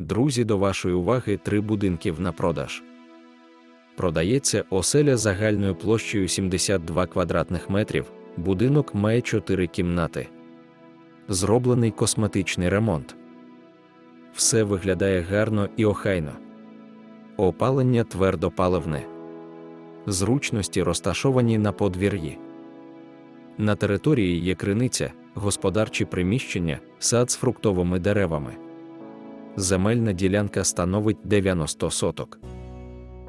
Друзі, до вашої уваги три будинків на продаж. Продається оселя загальною площею 72 квадратних метрів. Будинок має 4 кімнати. Зроблений косметичний ремонт. Все виглядає гарно і охайно. Опалення твердопаливне. Зручності розташовані на подвір'ї. На території є криниця, господарчі приміщення, сад з фруктовими деревами. Земельна ділянка становить 90 соток.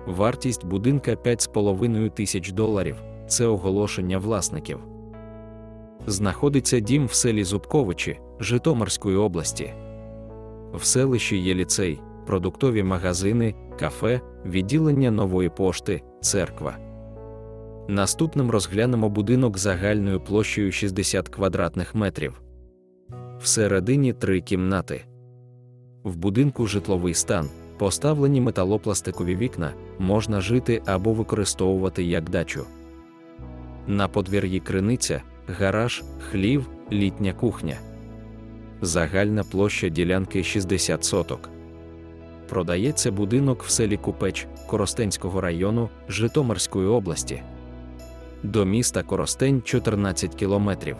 Вартість будинка 5,5 тисяч доларів це оголошення власників. Знаходиться дім в селі Зубковичі Житомирської області. В селищі є ліцей, продуктові магазини, кафе, відділення нової пошти, церква. Наступним розглянемо будинок загальною площею 60 квадратних метрів. Всередині три кімнати. В будинку житловий стан, поставлені металопластикові вікна, можна жити або використовувати як дачу. На подвір'ї криниця, гараж, хлів, літня кухня. Загальна площа ділянки 60 соток. Продається будинок в селі Купеч Коростенського району Житомирської області. До міста Коростень 14 кілометрів.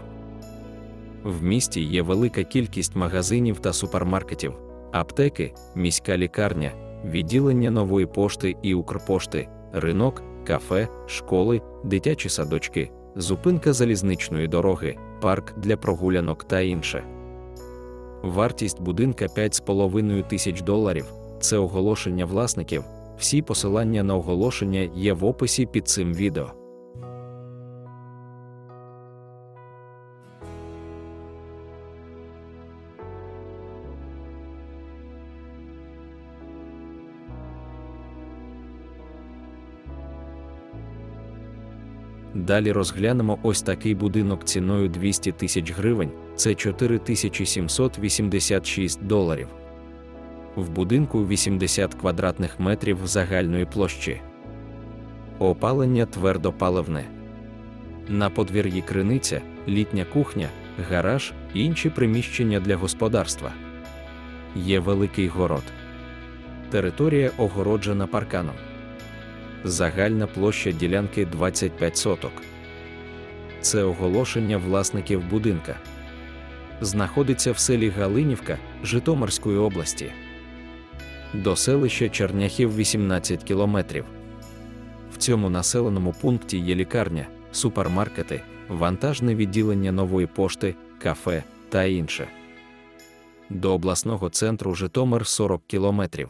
В місті є велика кількість магазинів та супермаркетів, аптеки, міська лікарня, відділення нової пошти і Укрпошти, ринок, кафе, школи, дитячі садочки, зупинка залізничної дороги, парк для прогулянок та інше. Вартість будинка 5,5 тисяч доларів це оголошення власників. Всі посилання на оголошення є в описі під цим відео. Далі розглянемо ось такий будинок ціною 200 тисяч гривень, це 4786 доларів. В будинку 80 квадратних метрів загальної площі. Опалення твердопаливне. На подвір'ї криниця, літня кухня, гараж інші приміщення для господарства. Є великий город. Територія огороджена парканом. Загальна площа ділянки 25 соток. Це оголошення власників будинка. Знаходиться в селі Галинівка Житомирської області. До селища Черняхів 18 кілометрів. В цьому населеному пункті є лікарня, супермаркети, вантажне відділення нової пошти, кафе та інше. До обласного центру Житомир 40 кілометрів.